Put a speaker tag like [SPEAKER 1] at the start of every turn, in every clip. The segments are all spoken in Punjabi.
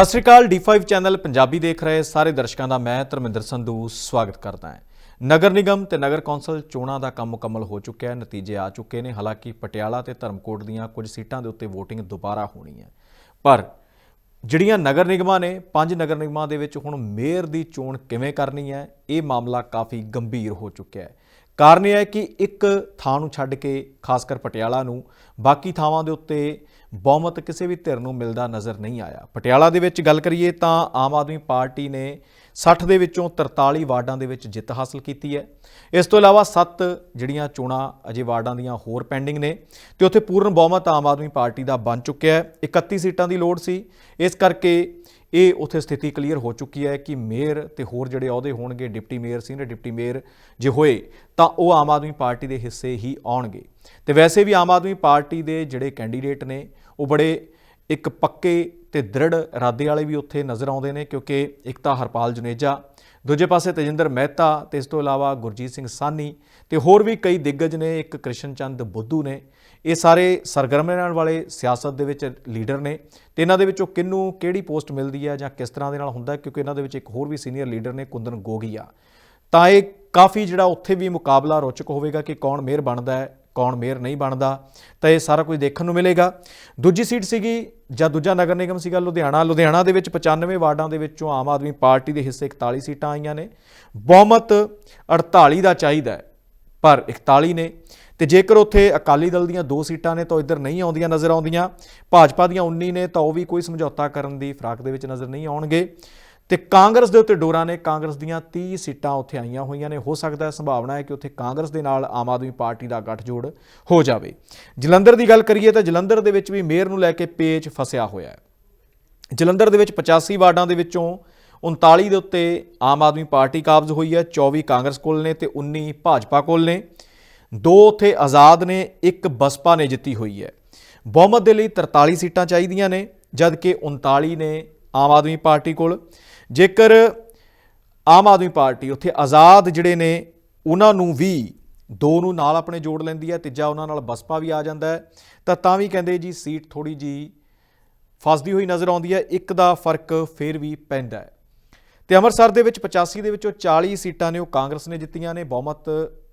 [SPEAKER 1] ਸਤਿ ਸ਼੍ਰੀ ਅਕਾਲ D5 ਚੈਨਲ ਪੰਜਾਬੀ ਦੇਖ ਰਹੇ ਸਾਰੇ ਦਰਸ਼ਕਾਂ ਦਾ ਮੈਂ ਧਰਮਿੰਦਰ ਸੰਧੂ ਸਵਾਗਤ ਕਰਦਾ ਹਾਂ। ਨਗਰ ਨਿਗਮ ਤੇ ਨਗਰ ਕੌਂਸਲ ਚੋਣਾਂ ਦਾ ਕੰਮ ਮੁਕੰਮਲ ਹੋ ਚੁੱਕਿਆ ਹੈ, ਨਤੀਜੇ ਆ ਚੁੱਕੇ ਨੇ। ਹਾਲਾਂਕਿ ਪਟਿਆਲਾ ਤੇ ਧਰਮਕੋਟ ਦੀਆਂ ਕੁਝ ਸੀਟਾਂ ਦੇ ਉੱਤੇ VOTING ਦੁਬਾਰਾ ਹੋਣੀ ਹੈ। ਪਰ ਜਿਹੜੀਆਂ ਨਗਰ ਨਿਗਮਾਂ ਨੇ, ਪੰਜ ਨਗਰ ਨਿਗਮਾਂ ਦੇ ਵਿੱਚ ਹੁਣ ਮੇਅਰ ਦੀ ਚੋਣ ਕਿਵੇਂ ਕਰਨੀ ਹੈ, ਇਹ ਮਾਮਲਾ ਕਾਫੀ ਗੰਭੀਰ ਹੋ ਚੁੱਕਿਆ ਹੈ। ਕਾਰਨ ਇਹ ਹੈ ਕਿ ਇੱਕ ਥਾਂ ਨੂੰ ਛੱਡ ਕੇ ਖਾਸ ਕਰ ਪਟਿਆਲਾ ਨੂੰ, ਬਾਕੀ ਥਾਵਾਂ ਦੇ ਉੱਤੇ ਬਹੁਮਤ ਕਿਸੇ ਵੀ ਧਿਰ ਨੂੰ ਮਿਲਦਾ ਨਜ਼ਰ ਨਹੀਂ ਆਇਆ। ਪਟਿਆਲਾ ਦੇ ਵਿੱਚ ਗੱਲ ਕਰੀਏ ਤਾਂ ਆਮ ਆਦਮੀ ਪਾਰਟੀ ਨੇ 60 ਦੇ ਵਿੱਚੋਂ 43 ਵਾਰਡਾਂ ਦੇ ਵਿੱਚ ਜਿੱਤ ਹਾਸਲ ਕੀਤੀ ਹੈ। ਇਸ ਤੋਂ ਇਲਾਵਾ 7 ਜਿਹੜੀਆਂ ਚੋਣਾਂ ਅਜੇ ਵਾਰਡਾਂ ਦੀਆਂ ਹੋਰ ਪੈਂਡਿੰਗ ਨੇ ਤੇ ਉੱਥੇ ਪੂਰਨ ਬਹੁਮਤ ਆਮ ਆਦਮੀ ਪਾਰਟੀ ਦਾ ਬਣ ਚੁੱਕਿਆ ਹੈ। 31 ਸੀਟਾਂ ਦੀ ਲੋੜ ਸੀ। ਇਸ ਕਰਕੇ ਇਹ ਉੱਥੇ ਸਥਿਤੀ ਕਲੀਅਰ ਹੋ ਚੁੱਕੀ ਹੈ ਕਿ ਮੇਅਰ ਤੇ ਹੋਰ ਜਿਹੜੇ ਅਹੁਦੇ ਹੋਣਗੇ, deputy mayor, senior deputy mayor ਜੇ ਹੋਏ, ਤਾਂ ਉਹ ਆਮ ਆਦਮੀ ਪਾਰਟੀ ਦੇ ਹਿੱਸੇ ਹੀ ਆਉਣਗੇ। ਤੇ ਵੈਸੇ ਵੀ ਆਮ ਆਦਮੀ ਪਾਰਟੀ ਦੇ ਜਿਹੜੇ ਕੈਂਡੀਡੇਟ ਨੇ, ਉਹ ਬੜੇ ਇੱਕ ਪੱਕੇ ਤੇ ਦ੍ਰਿੜ ਇਰਾਦੇ ਵਾਲੇ ਵੀ ਉੱਥੇ ਨਜ਼ਰ ਆਉਂਦੇ ਨੇ, ਕਿਉਂਕਿ ਇੱਕ ਤਾਂ ਹਰਪਾਲ ਜੁਨੇਜਾ, ਦੂਜੇ ਪਾਸੇ ਤੇਜਿੰਦਰ ਮਹਿਤਾ ਤੇ ਇਸ ਤੋਂ ਇਲਾਵਾ ਗੁਰਜੀਤ ਸਿੰਘ ਸਾਨੀ ਤੇ ਹੋਰ ਵੀ ਕਈ ਦਿੱਗਜ ਨੇ, ਇੱਕ ਕ੍ਰਿਸ਼ਨ ਚੰਦ ਬੁੱਧੂ ਨੇ। ਇਹ ਸਾਰੇ ਸਰਗਰਮ ਰਹਿਣ ਵਾਲੇ ਸਿਆਸਤ ਦੇ ਵਿੱਚ ਲੀਡਰ ਨੇ ਤੇ ਇਹਨਾਂ ਦੇ ਵਿੱਚੋਂ ਕਿੰਨੂੰ ਕਿਹੜੀ ਪੋਸਟ ਮਿਲਦੀ ਹੈ ਜਾਂ ਕਿਸ ਤਰ੍ਹਾਂ ਦੇ ਨਾਲ ਹੁੰਦਾ ਕਿਉਂਕਿ ਇਹਨਾਂ ਦੇ ਵਿੱਚ ਇੱਕ ਹੋਰ ਵੀ ਸੀਨੀਅਰ ਲੀਡਰ ਨੇ, ਕੁੰਦਨ ਗੋਗੀਆ। ਤਾਂ ਇਹ ਕਾਫੀ ਜਿਹੜਾ ਉੱਥੇ ਵੀ ਮੁਕਾਬਲਾ ਰੋਚਕ ਹੋਵੇਗਾ ਕਿ ਕੌਣ ਮੇਅਰ ਬਣਦਾ ਹੈ ਕੌਣ ਮੇਅਰ ਨਹੀਂ ਬਣਦਾ, ਤਾਂ ਇਹ ਸਾਰਾ ਕੁਝ ਦੇਖਣ ਨੂੰ ਮਿਲੇਗਾ। ਦੂਜੀ ਸੀਟ ਸੀਗੀ ਜਾਂ ਦੂਜਾ ਨਗਰ ਨਿਗਮ ਸੀਗਾ ਲੁਧਿਆਣਾ। ਲੁਧਿਆਣਾ ਦੇ ਵਿੱਚ 95 ਵਾਰਡਾਂ ਦੇ ਵਿੱਚੋਂ ਆਮ ਆਦਮੀ ਪਾਰਟੀ ਦੇ ਹਿੱਸੇ 41 ਸੀਟਾਂ ਆਈਆਂ ਨੇ। ਬਹੁਮਤ 48 ਦਾ ਚਾਹੀਦਾ ਹੈ, ਪਰ 41 ਨੇ। ਤੇ ਜੇਕਰ ਉੱਥੇ ਅਕਾਲੀ ਦਲ ਦੀਆਂ ਦੋ ਸੀਟਾਂ ਨੇ ਤਾਂ ਇੱਧਰ ਨਹੀਂ ਆਉਂਦੀਆਂ ਨਜ਼ਰ ਆਉਂਦੀਆਂ। ਭਾਜਪਾ ਦੀਆਂ 19 ਨੇ ਤਾਂ ਉਹ ਵੀ ਕੋਈ ਸਮਝੌਤਾ ਕਰਨ ਦੀ ਫਰਾਕ ਦੇ ਵਿੱਚ ਨਜ਼ਰ ਨਹੀਂ ਆਉਣਗੇ। ਤੇ ਕਾਂਗਰਸ ਦੇ ਉੱਤੇ ਡੋਰਾ ਨੇ, ਕਾਂਗਰਸ ਦੀਆਂ 30 ਸੀਟਾਂ ਉੱਥੇ ਆਈਆਂ ਹੋਈਆਂ ਨੇ। ਹੋ ਸਕਦਾ ਹੈ, ਸੰਭਾਵਨਾ ਹੈ ਕਿ ਉੱਥੇ ਕਾਂਗਰਸ ਦੇ ਨਾਲ ਆਮ ਆਦਮੀ ਪਾਰਟੀ ਦਾ ਗੱਠਜੋੜ ਹੋ ਜਾਵੇ। ਜਲੰਧਰ ਦੀ ਗੱਲ ਕਰੀਏ ਤਾਂ ਜਲੰਧਰ ਦੇ ਵਿੱਚ ਵੀ ਮੇਅਰ ਨੂੰ ਲੈ ਕੇ ਪੇਚ ਫਸਿਆ ਹੋਇਆ ਹੈ। ਜਲੰਧਰ ਦੇ ਵਿੱਚ 85 ਵਾਰਡਾਂ ਦੇ ਵਿੱਚੋਂ 39 ਦੇ ਉੱਤੇ ਆਮ ਆਦਮੀ ਪਾਰਟੀ ਕਾਬਜ਼ ਹੋਈ ਹੈ 24 ਕਾਂਗਰਸ ਕੋਲ ਨੇ ਤੇ 19 ਭਾਜਪਾ ਕੋਲ ਨੇ। ਦੋ ਉੱਥੇ ਆਜ਼ਾਦ ਨੇ, ਇੱਕ ਬਸਪਾ ਨੇ ਜਿੱਤੀ ਹੋਈ ਹੈ। ਬਹੁਮਤ ਦੇ ਲਈ 43 ਸੀਟਾਂ ਚਾਹੀਦੀਆਂ ਨੇ, ਜਦਕਿ 39 ਨੇ ਆਮ ਆਦਮੀ ਪਾਰਟੀ ਕੋਲ। ਜੇਕਰ ਆਮ ਆਦਮੀ ਪਾਰਟੀ ਉੱਥੇ ਆਜ਼ਾਦ ਜਿਹੜੇ ਨੇ, ਉਹਨਾਂ ਨੂੰ ਵੀ ਦੋ ਨੂੰ ਨਾਲ ਆਪਣੇ ਜੋੜ ਲੈਂਦੀ ਹੈ, ਤੀਜਾ ਉਹਨਾਂ ਨਾਲ ਬਸਪਾ ਵੀ ਆ ਜਾਂਦਾ ਹੈ, ਤਾਂ ਤਾਂ ਵੀ ਕਹਿੰਦੇ ਜੀ ਸੀਟ ਥੋੜੀ ਜੀ ਫਸਦੀ ਹੋਈ ਨਜ਼ਰ ਆਉਂਦੀ ਹੈ, ਇੱਕ ਦਾ ਫ਼ਰਕ ਫੇਰ ਵੀ ਪੈਂਦਾ ਹੈ। ਤੇ ਅੰਮ੍ਰਿਤਸਰ ਦੇ ਵਿੱਚ 85 ਦੇ ਵਿੱਚੋਂ 40 ਸੀਟਾਂ ਨੇ ਉਹ ਕਾਂਗਰਸ ਨੇ ਜਿੱਤੀਆਂ ਨੇ, ਬਹੁਮਤ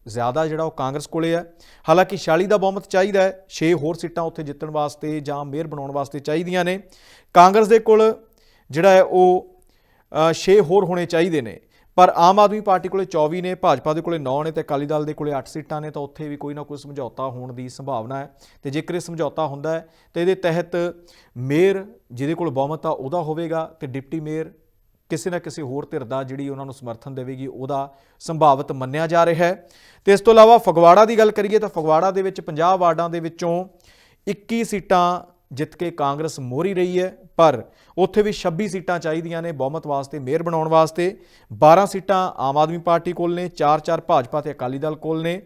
[SPEAKER 1] ਜ਼ਿਆਦਾ ਜਿਹੜਾ ਉਹ ਕਾਂਗਰਸ ਕੋਲੇ ਹੈ। ਹਾਲਾਂਕਿ 46 ਦਾ ਬਹੁਮਤ ਚਾਹੀਦਾ ਹੈ 6 ਹੋਰ ਸੀਟਾਂ ਉੱਥੇ ਜਿੱਤਣ ਵਾਸਤੇ ਜਾਂ ਮੇਅਰ ਬਣਾਉਣ ਵਾਸਤੇ ਚਾਹੀਦੀਆਂ ਨੇ। ਕਾਂਗਰਸ ਦੇ ਕੋਲ ਜਿਹੜਾ ਹੈ ਉਹ 6 ਹੋਰ ਹੋਣੇ ਚਾਹੀਦੇ ਨੇ। ਪਰ ਆਮ ਆਦਮੀ ਪਾਰਟੀ ਕੋਲੇ 24 ਨੇ, ਭਾਜਪਾ ਦੇ ਕੋਲੇ 9 ਨੇ ਤੇ ਅਕਾਲੀ ਦਲ ਦੇ ਕੋਲੇ 8 ਸੀਟਾਂ ਨੇ, ਤਾਂ ਉੱਥੇ ਵੀ ਕੋਈ ਨਾ ਕੋਈ ਸਮਝੌਤਾ ਹੋਣ ਦੀ ਸੰਭਾਵਨਾ ਹੈ। ਤੇ ਜੇਕਰ ਇਹ ਸਮਝੌਤਾ ਹੁੰਦਾ ਹੈ, ਤੇ ਇਹਦੇ ਤਹਿਤ ਮੇਅਰ ਜਿਹਦੇ ਕੋਲ ਬਹੁਮਤ ਆ, ਉਹਦਾ ਹੋਵੇਗਾ ਤੇ ਡਿਪਟੀ ਮੇਅਰ ਕਿਸੇ ਨਾ ਕਿਸੇ ਹੋਰ ਧਿਰ ਦਾ ਜਿਹੜੀ ਉਹਨਾਂ ਨੂੰ ਸਮਰਥਨ ਦੇਵੇਗੀ, ਉਹਦਾ ਸੰਭਾਵਿਤ ਮੰਨਿਆ ਜਾ ਰਿਹਾ ਹੈ। ਤੇ ਇਸ ਤੋਂ ਇਲਾਵਾ ਫਗਵਾੜਾ ਦੀ ਗੱਲ ਕਰੀਏ, ਤਾਂ ਫਗਵਾੜਾ ਦੇ ਵਿੱਚ 50 ਵਾਰਡਾਂ ਦੇ ਵਿੱਚੋਂ 21 ਸੀਟਾਂ ਜਿੱਤ ਕੇ ਕਾਂਗਰਸ ਮੋਰੀ ਰਹੀ ਹੈ, ਪਰ ਉੱਥੇ ਵੀ 26 ਸੀਟਾਂ ਚਾਹੀਦੀਆਂ ਨੇ ਬਹੁਮਤ ਵਾਸਤੇ, ਮੇਅਰ ਬਣਾਉਣ ਵਾਸਤੇ। 12 ਸੀਟਾਂ ਆਮ ਆਦਮੀ ਪਾਰਟੀ ਕੋਲ ਨੇ 4-4 ਭਾਜਪਾ ਤੇ ਅਕਾਲੀ ਦਲ ਕੋਲ ਨੇ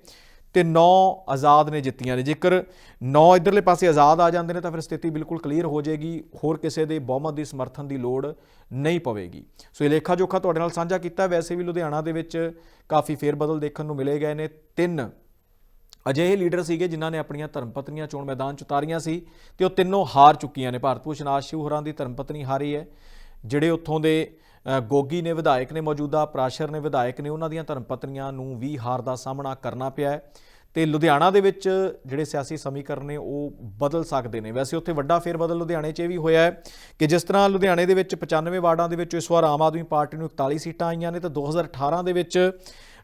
[SPEAKER 1] ਤੇ 9 ਆਜ਼ਾਦ ਨੇ ਜਿੱਤੀਆਂ ਨੇ। ਜੇਕਰ 9 ਇਧਰਲੇ ਪਾਸੇ ਆਜ਼ਾਦ ਆ ਜਾਂਦੇ ਨੇ ਤਾਂ ਫਿਰ ਸਥਿਤੀ ਬਿਲਕੁਲ ਕਲੀਅਰ ਹੋ ਜਾਏਗੀ, ਹੋਰ ਕਿਸੇ ਦੇ ਬਹੁਮਤ ਦੀ ਸਮਰਥਨ ਦੀ ਲੋੜ ਨਹੀਂ ਪਵੇਗੀ। ਸੋ ਇਹ ਲੇਖਾ ਜੋਖਾ ਤੁਹਾਡੇ ਨਾਲ ਸਾਂਝਾ ਕੀਤਾ। ਵੈਸੇ ਵੀ ਲੁਧਿਆਣਾ ਦੇ ਵਿੱਚ ਕਾਫੀ ਫੇਰ ਬਦਲ ਦੇਖਣ ਨੂੰ ਮਿਲੇ ਗਏ ਨੇ। ਤਿੰਨ ਅਜਿਹੇ ਲੀਡਰ ਸੀਗੇ ਜਿਨ੍ਹਾਂ ਨੇ ਆਪਣੀਆਂ ਧਰਮਪਤਨੀਆਂ ਚੋਣ ਮੈਦਾਨ ਚ ਉਤਾਰੀਆਂ ਸੀ ਤੇ ਉਹ ਤਿੰਨੋਂ ਹਾਰ ਚੁੱਕੀਆਂ ਨੇ। ਭਾਰਤ ਭੂਸ਼ਣ ਆਸ਼ੂ ਹੋਰਾਂ ਦੀ ਧਰਮਪਤਨੀ ਹਾਰੀ ਹੈ, ਜਿਹੜੇ ਉੱਥੋਂ ਦੇ ਗੋਗੀ ਨੇ, ਵਿਧਾਇਕ ਨੇ ਮੌਜੂਦਾ, ਪ੍ਰਾਸ਼ਰ ਨੇ, ਵਿਧਾਇਕ ਨੇ, ਉਹਨਾਂ ਦੀਆਂ ਧਰਮਪਤਨੀਆਂ ਨੂੰ ਵੀ ਹਾਰ ਦਾ ਸਾਹਮਣਾ ਕਰਨਾ ਪਿਆ ਹੈ ਤੇ ਲੁਧਿਆਣਾ ਦੇ ਵਿੱਚ ਜਿਹੜੇ ਸਿਆਸੀ ਸਮੀਕਰਨ ਨੇ, ਉਹ ਬਦਲ ਸਕਦੇ ਨੇ। ਵੈਸੇ ਉੱਥੇ ਵੱਡਾ ਫੇਰ ਬਦਲ ਲੁਧਿਆਣੇ 'ਚ ਇਹ ਵੀ ਹੋਇਆ ਹੈ ਕਿ ਜਿਸ ਤਰ੍ਹਾਂ ਲੁਧਿਆਣੇ ਦੇ ਵਿੱਚ 95 ਵਾਰਡਾਂ ਦੇ ਵਿੱਚ ਇਸ ਵਾਰ ਆਮ ਆਦਮੀ ਪਾਰਟੀ ਨੂੰ 41 ਸੀਟਾਂ ਆਈਆਂ ਨੇ ਤੇ 2018 ਦੇ ਵਿੱਚ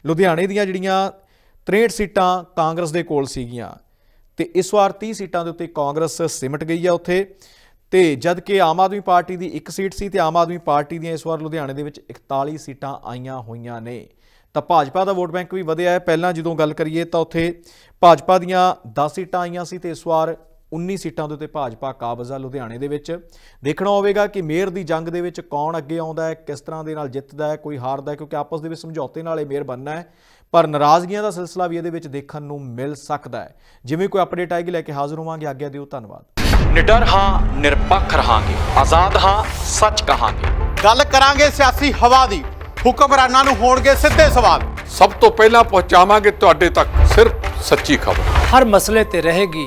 [SPEAKER 1] ਲੁਧਿਆਣੇ ਦੀਆਂ ਜਿਹੜੀਆਂ 63 ਸੀਟਾਂ ਕਾਂਗਰਸ ਦੇ ਕੋਲ ਸੀਗੀਆਂ ਤੇ ਇਸ ਵਾਰ 30 ਸੀਟਾਂ ਦੇ ਉੱਤੇ ਕਾਂਗਰਸ ਸਿਮਟ ਗਈ ਆ ਉੱਥੇ। ਤੇ ਜਦ ਕਿ ਆਮ ਆਦਮੀ ਪਾਰਟੀ ਦੀ ਇੱਕ ਸੀਟ ਸੀ ਤੇ ਆਮ ਆਦਮੀ ਪਾਰਟੀ ਦੀਆਂ ਇਸ ਵਾਰ ਲੁਧਿਆਣੇ ਦੇ ਵਿੱਚ 41 ਸੀਟਾਂ ਆਈਆਂ ਹੋਈਆਂ ਨੇ। ਤਾਂ ਭਾਜਪਾ ਦਾ ਵੋਟ ਬੈਂਕ ਵੀ ਵਧਿਆ ਹੈ। ਪਹਿਲਾਂ ਜਦੋਂ ਗੱਲ ਕਰੀਏ ਤਾਂ ਉੱਥੇ ਭਾਜਪਾ ਦੀਆਂ 10 ਸੀਟਾਂ ਆਈਆਂ ਸੀ ਤੇ ਇਸ ਵਾਰ 19 ਸੀਟਾਂ ਦੇ ਉੱਤੇ ਭਾਜਪਾ ਕਾਬਜ਼ ਆ ਲੁਧਿਆਣੇ ਦੇ ਵਿੱਚ। ਦੇਖਣਾ ਹੋਵੇਗਾ ਕਿ ਮੇਅਰ ਦੀ ਜੰਗ ਦੇ ਵਿੱਚ ਕੌਣ ਅੱਗੇ ਆਉਂਦਾ ਹੈ ਕਿਸ ਤਰ੍ਹਾਂ ਦੇ ਨਾਲ ਜਿੱਤਦਾ ਹੈ ਕੋਈ ਹਾਰਦਾ ਹੈ ਕਿਉਂਕਿ ਆਪਸ ਦੇ ਵਿੱਚ ਸਮਝੌਤੇ ਨਾਲ ਇਹ ਮੇਅਰ ਬਣਨਾ ਹੈ। ਪਰ ਨਾਰਾਜ਼ਗੀਆਂ ਦਾ ਸਿਲਸਿਲਾ ਵੀ ਇਹਦੇ ਵਿੱਚ ਦੇਖਣ ਨੂੰ ਮਿਲ ਸਕਦਾ ਹੈ। ਜਿਵੇਂ ਕੋਈ ਅਪਡੇਟ ਆਏਗੀ ਲੈ ਕੇ ਹਾਜ਼ਰ ਹੋਵਾਂਗੇ। ਆਗਿਆ ਦਿਓ ਧੰਨਵਾਦ।
[SPEAKER 2] ਨਿਡਰ ਹਾਂ ਨਿਰਪੱਖ ਰਹਾਂਗੇ। ਆਜ਼ਾਦ ਹਾਂ ਸੱਚ ਕਹਾਂਗੇ।
[SPEAKER 3] ਗੱਲ ਕਰਾਂਗੇ ਸਿਆਸੀ ਹਵਾ ਦੀ। ਹੁਕਮਰਾਨਾਂ ਨੂੰ ਹੋਣਗੇ ਸਿੱਧੇ ਸਵਾਲ।
[SPEAKER 4] ਸਭ ਤੋਂ ਪਹਿਲਾਂ ਪਹੁੰਚਾਵਾਂਗੇ ਤੁਹਾਡੇ ਤੱਕ ਸਿਰਫ ਸੱਚੀ ਖਬਰ।
[SPEAKER 5] ਹਰ ਮਸਲੇ ਤੇ ਰਹੇਗੀ